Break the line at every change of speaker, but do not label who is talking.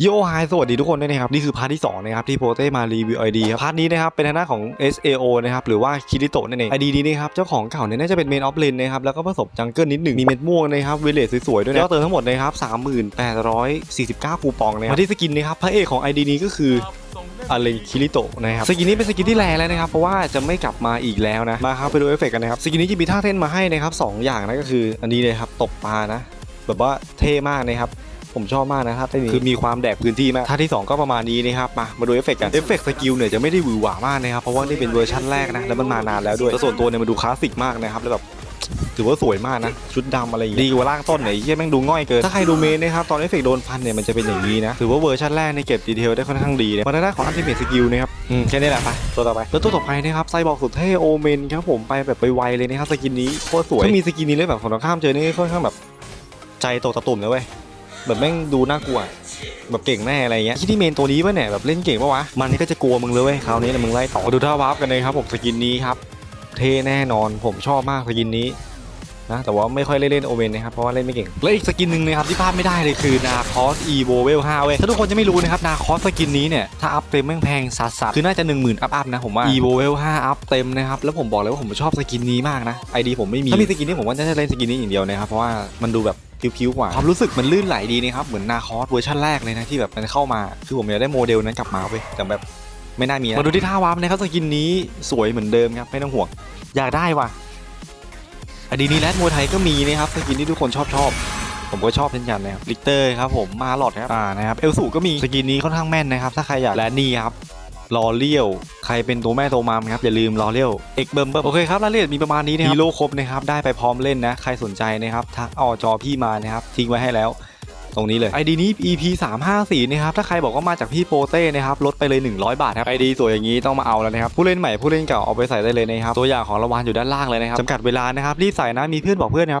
โยไฮสวัสดีทุกคนด้วยนะครับ นี่คือพาร์ทที่ 2 นะครับ ที่โปเต้มารีวิว ID ครับ พาร์ทนี้นะครับ เป็นทางด้านของ SAO นะครับ หรือว่าคิริโตะนั่นเอง ID นี้นะครับ เจ้าของเก่าเนี่ยน่าจะเป็นเมนออฟเลนนะครับ แล้วก็ผสมจังเกิลนิดหนึ่งมีเม็ดม่วงนะครับ เวเลสสวยๆ ด้วยนะแล้วก็เติมทั้งหมดนะครับ 3849 คูปองนะครับมาที่สกินนะครับพระเอกของ ID นี้ก็คืออาเลนคิริโตะนะครับสกินนี้เป็นสกินที่แรงแล้วนะครับ เพราะว่าจะไม่กลับมาอีกแล้วนะมาครับไปดูเอฟเฟกต์กันนะครับสกินนี้จะมีท่าเต้นมาให้นะครับสองอย่างนะก็คืออันนี้เลยครับตกปลานะแบบว่าเท่มากนะครับ ผมชอบมากนะท่าเต้นนี้คือมีความแดกพื้นที่มากท่าที่ 2 ก็ประมาณนี้นะครับมามาดูเอฟเฟกต์กันเอฟเฟกต์สกิลเนี่ยจะไม่ได้หวือหวามากนะครับเพราะว่านี่เป็นเวอร์ชันแรกนะแล้วมันมานานแล้วด้วยแล้วส่วนตัวเนี่ยมันดูคลาสสิกมากนะครับแล้วแบบถือว่าสวยมากนะ ชุดดำอะไรอย่างงี้ดีกว่าล่างต้นไหนยเหี้ยแม่งดูง่อยเกิน ถ้าใครดูเมนนะครับ ตอนเอฟเฟกต์โดนฟันเนี่ยมันจะเป็นอย่างนี้นะ ถือว่าเวอร์ชันแรกในยเก็บดีเทลได้ค่อนข้างดีนะมาทางด้านของอัลติเมทสกิลนะครับอืมแค่นี้แหละไปตัวต่อไป แล้วตัวต่อไปนะครับไซบอร์กสุดเท่โอเมนครับผมไปแบบไปไวเลยนะครับสกินนี้โคตรสวยถ้ามีสกินนี้แล้วแบบฝั่งตรงข้ามเจอนี่ค่อนข้างแบบใจโตตะตุ่มเลยเว้ย แบบแม่งดูน่ากลัว แบบเก่งแน่อะไรเงี้ยที่ที่เมนตัวนี้ป่ะเนี่ยแบบเล่นเก่งปะวะ มันนี่ก็จะกลัวมึงเลยเว้ยคราวนี้นะมึงไล่ต่อดูท่าวาร์ปกันเลยครับผมสกินนี้ครับ เท่แน่นอนผมชอบมากสกินนี้นะแต่ว่าไม่ค่อยเล่นเล่นโอเมนนะครับเพราะว่าเล่นไม่เก่งและอีกสกินหนึ่งนะครับที่พลาดไม่ได้เลยคือนาคอสอีโวเวล5เว้ยถ้าทุกคนจะไม่รู้นะครับนาคอสสกินนี้เนี่ยถ้าอัพเต็มแม่งแพงสัสๆคือน่าจะ1 0,000อัพอัพนะผมว่าอีโวเวล5อัพเต็มนะครับแล้วผมบอกเลยว่าผมชอบสกินนี้มากนะไอดีผมไม่มีถ้ามีสกินนี้ผมว่าจะเล่นสกินนี้อย่างเดียวนะครับเพราะว่ามันดูแบบ คิ้วๆกว่าความรู้สึกมันลื่นไหลดีนะครับ เหมือนนาคอสเวอร์ชันแรกเลยนะที่แบบมันเข้ามา คือผมอยากได้โมเดลนั้นกลับมาเว้ยแต่แบบไม่น่ามีนะมาดูที่ท่าวาร์ปนะครับสกินนี้สวยเหมือนเดิมครับไม่ต้องห่วงอยากได้ว่ะอดีนี้แรดมวยไทยก็มีนะครับสกินที่ทุกคนชอบชอบผมก็ชอบเช่นกันนะครับลิกเตอร์ครับผมมาหลอดครับอ่านะครับเอลสูก็มีสกินนี้ค่อนข้างแม่นนะครับถ้าใครอยากและนี่ครับ ลอเลียว ใครเป็นตัวแม่ตัวมามครับ อย่าลืมลอเลียวเอกเบิร์มเบิร์มโอเคครับรายละเอียดมีประมาณนี้นะครับฮีโร่ครบนะครับ ได้ไปพร้อมเล่นนะ ใครสนใจนะครับทักเอาจอพี่มานะครับทิ้งไว้ให้แล้วตรงนี้เลย ID นี้ EP 354นะครับ ถ้าใครบอกว่ามาจากพี่โปเต้นะครับ ลดไปเลย 100 บาทครับ ID สวยอย่างนี้ต้องมาเอาแล้วนะครับ ผู้เล่นใหม่ผู้เล่นเก่าเอาไปใส่ได้เลยนะครับ ตัวอย่างของรางวัลอยู่ด้านล่างเลยนะครับจำกัดเวลานะครับ รีบใส่นะ มีเพื่อนบอกเพื่อนนะครับ